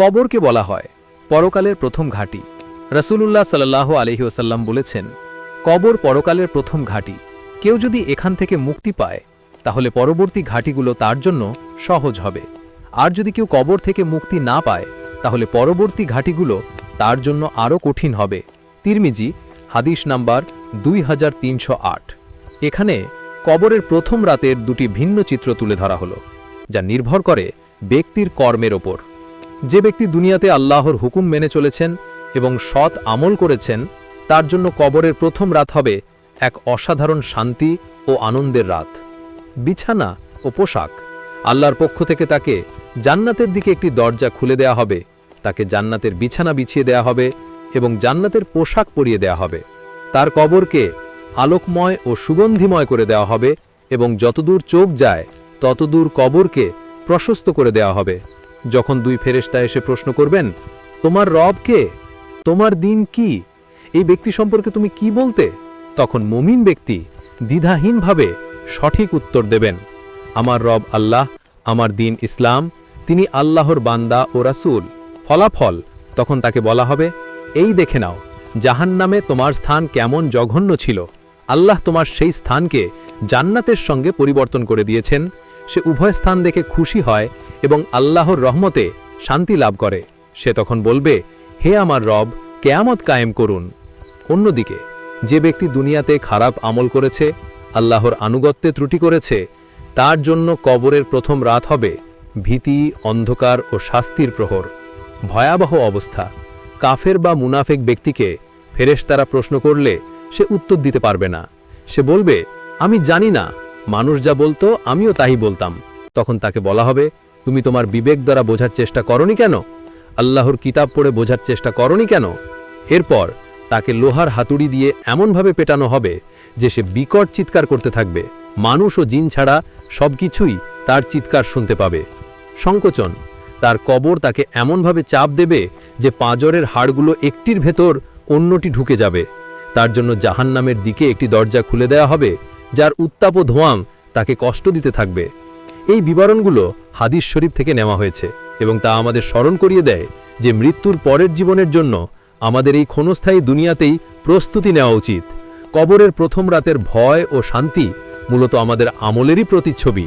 কবরকে বলা হয়, পরকালের প্রথম ঘাঁটি। রসুলুল্লাহ সাল্লাহ আলহি ওসাল্লাম বলেছেন, কবর পরকালের প্রথম ঘাঁটি। কেউ যদি এখান থেকে মুক্তি পায়, তাহলে পরবর্তী ঘাঁটিগুলো তার জন্য সহজ হবে। আর যদি কেউ কবর থেকে মুক্তি না পায়, তাহলে পরবর্তী ঘাঁটিগুলো তার জন্য আরও কঠিন হবে। তিরমিজি, হাদিস নাম্বার দুই হাজার তিনশো আট। এখানে কবরের প্রথম রাতের দুটি ভিন্ন চিত্র তুলে ধরা হলো, যা নির্ভর করে ব্যক্তির কর্মের ওপর। যে ব্যক্তি দুনিয়াতে আল্লাহর হুকুম মেনে চলেছেন এবং সৎ আমল করেছেন, তার জন্য কবরের প্রথম রাত হবে এক অসাধারণ শান্তি ও আনন্দের রাত। বিছানা ও পোশাক। আল্লাহর পক্ষ থেকে তাকে জান্নাতের দিকে একটি দরজা খুলে দেয়া হবে। তাকে জান্নাতের বিছানা বিছিয়ে দেয়া হবে এবং জান্নাতের পোশাক পরিয়ে দেয়া হবে। তার কবরকে আলোকময় ও সুগন্ধিময় করে দেওয়া হবে এবং যতদূর চোখ যায়, ততদূর কবরকে প্রশস্ত করে দেওয়া হবে। যখন দুই ফেরেশতা এসে প্রশ্ন করবেন, তোমার রব কে? তোমার দিন কি? এই ব্যক্তি সম্পর্কে তুমি কি বলতে? তখন মুমিন ব্যক্তি দ্বিধাহীনভাবে সঠিক উত্তর দেবেন, আমার রব আল্লাহ, আমার দিন ইসলাম, তিনি আল্লাহর বান্দা ও রাসূল, ফলাফল। তখন তাকে বলা হবে, এই দেখে নাও, জাহান্নামে তোমার স্থান কেমন জঘন্য ছিল। আল্লাহ তোমার সেই স্থানকে জান্নাতের সঙ্গে পরিবর্তন করে দিয়েছেন সে উভয় স্থান দেখে খুশি হয় এবং আল্লাহর রহমতে শান্তি লাভ করে। সে তখন বলবে, হে আমার রব, কেয়ামত কায়েম করুন। অন্যদিকে, যে ব্যক্তি দুনিয়াতে খারাপ আমল করেছে, আল্লাহর আনুগত্যে ত্রুটি করেছে, তার জন্য কবরের প্রথম রাত হবে ভীতি, অন্ধকার ও শাস্তির প্রহর। ভয়াবহ অবস্থা। কাফের বা মুনাফেক ব্যক্তিকে ফেরেশতারা প্রশ্ন করলে সে উত্তর দিতে পারবে না। সে বলবে, আমি জানি না মানুষ যা বলতো, আমিও তাই বলতাম। তখন তাকে বলা হবে, তুমি তোমার বিবেক দ্বারা বোঝার চেষ্টা করনি কেন? আল্লাহর কিতাব পড়ে বোঝার চেষ্টা করনি কেন? এরপর তাকে লোহার হাতুড়ি দিয়ে এমনভাবে পেটানো হবে যে সে বিকট চিৎকার করতে থাকবে। মানুষ ও জিন ছাড়া সবকিছুই তার চিৎকার শুনতে পাবে। সংকোচন, তার কবর তাকে এমনভাবে চাপ দেবে যে পাঁজরের হাড়গুলো একটির ভেতর অন্যটি ঢুকে যাবে। তার জন্য জাহান্নামের দিকে একটি দরজা খুলে দেয়া হবে যার উত্তাপ ও ধোঁয়াং তাকে কষ্ট দিতে থাকবে। এই বিবরণগুলো হাদিস শরীফ থেকে নেওয়া হয়েছে এবং তা আমাদের স্মরণ করিয়ে দেয় যে মৃত্যুর পরের জীবনের জন্য আমাদের এই ক্ষণস্থায়ী দুনিয়াতেই প্রস্তুতি নেওয়া উচিত। কবরের প্রথম রাতের ভয় ও শান্তি মূলত আমাদের আমলেরই প্রতিচ্ছবি।